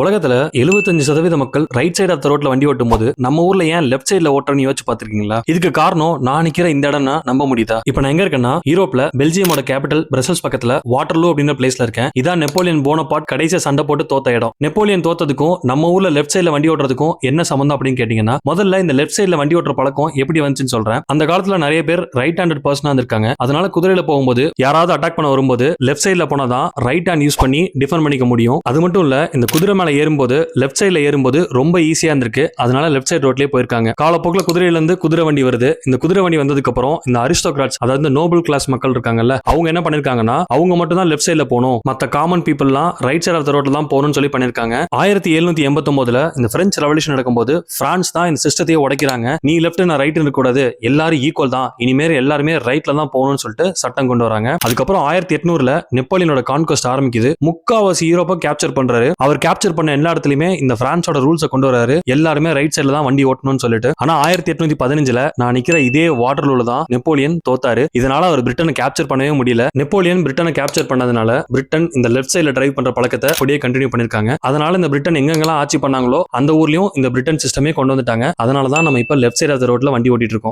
உலகத்துல 75% சதவீத மக்கள் ரைட் சைடு ஆஃப் த ரோட்ல வண்டி ஓட்டும் போது நம்ம ஊர்ல ஏன் லெஃப்ட் சைட்ல ஓட்டுறன்னு யோசிச்சு பாத்திருக்கீங்களா இதுக்கு காரணம் நான் நிக்கிற இந்த இடம்னா நம்ப முடியுதா? இப்ப நான் எங்க இருக்கேன்னா யூரோப்ல பெல்ஜியமோட கேபிட்டல் பிரசல்ஸ் பக்கத்துல வாட்டர்லூ அப்படின்ற பிளேஸ்ல இருக்கேன். இதான் நெப்போலியன் போனபாட் கடைசியா சண்டை போட்டு தோத்த இடம். நெப்போலியன் தோத்ததுக்கும் நம்ம ஊர்ல லெஃப்ட் சைட்ல வண்டி ஓட்டுறதுக்கும் என்ன சம்பந்தம் அப்படின்னு கேட்டீங்கன்னா முதல்ல இந்த லெஃப்ட் சைட்ல வண்டி ஓட்டுற பழக்கம் எப்படி வந்துச்சுன்னு சொல்றேன். அந்த காலத்துல நிறைய பேர் ரைட் ஹேண்டட் பர்சனா இருந்திருக்காங்க. அதனால குதிரையில போகும்போது யாராவது அட்டாக் பண்ண வரும்போது லெஃப்ட் சைட்ல போனாதான் ரைட் ஹேண்ட் யூஸ் பண்ணி டிஃபெண்ட் பண்ணிக்க முடியும். அது மட்டும் இல்ல இந்த குதிரை மேல ஏறும்போது லெஃப்ட் சைடில் ஏறும்போது ரொம்ப ஈஸியா இருந்திருக்கு. அதனால லெஃப்ட் சைடு ரோட்லேயே போயிருக்காங்க. காலப்போக்கில் குதிரையிலேருந்து குதிரை வண்டி வருது. இந்த குதிரை வண்டி வந்ததுக்கு அப்புறம் இந்த அரிஸ்டோகிராட்ஸ் அதாவது நோபல் கிளாஸ் மக்கள் இருக்காங்கல்ல அவங்க என்ன பண்ணிருக்காங்கன்னா அவங்க மட்டும் தான் லெஃப்ட் சைடுல போகணும். மற்ற காமன் பீப்புள்லாம் ரைட் சைடு ஆஃப் த ரோட்ல தான் போகணும்னு சொல்லி பண்ணியிருக்காங்க ஆயிரத்தி எழுநூத்தி எண்பத்தொன்பதுல இந்த பிரெஞ்சு ரெவல்யூஷன் நடக்கும்போது பிரான்ஸ் தான் இந்த சிஸ்டத்தையே உடைக்கிறாங்க. நீ லெஃப்ட் நான் ரைட் இருக்கக்கூடாது. எல்லாரும் ஈக்குவல் தான். இனிமேல் எல்லாருமே ரைட்ல தான் போகணும்னு சொல்லிட்டு சட்டம் கொண்டு வராங்க. அதுக்கப்புறம் ஆயிரத்தி எட்நூறுல நெப்போலியனோட கான்கொஸ்ட் ஆரம்பிக்குது. முக்காவாசி யூரோப்பை கேப்சர் பண்றாரு. அவர் கேப்சர் பண்ண எல்லா இடத்துலயுமே இந்த பிரான்ஸோட ரூல்ஸை கொண்டு வராரு. எல்லாருமே ரைட் சைடுல தான் வண்டி ஓட்டணும்னு சொல்லிட்டு. ஆனா ஆயிரத்தி எட்நூத்தி பதினஞ்சுல நான் நிக்கிற இதே வாட்டர்லூல தான் நெப்போலியன் தோத்தாரு. இதனால அவர் பிரிட்டனை கேப்சர் பண்ணவே முடியல. நெப்போலியன் பிரிட்டனை கேப்சர் பண்ணதுனால பிரிட்டன் இந்த லெஃப்ட் சைடுல டிரைவ் பண்ற பழக்கத்தை அப்படியே கண்டினியூ பண்ணிருக்காங்க. அதனால இந்த பிரிட்டன் எங்கெங்கெல்லாம் ஆட்சி பண்ணாங்களோ அந்த ஊர்லயும் இந்த பிரிட்டன் சிஸ்டமே கொண்டு வந்துட்டாங்க. அதனால தான் நம்ம இப்ப லெஃப்ட் சைடு ஆஃப் ரோட்ல வண்டி ஓட்டிட்டு இருக்கோம்.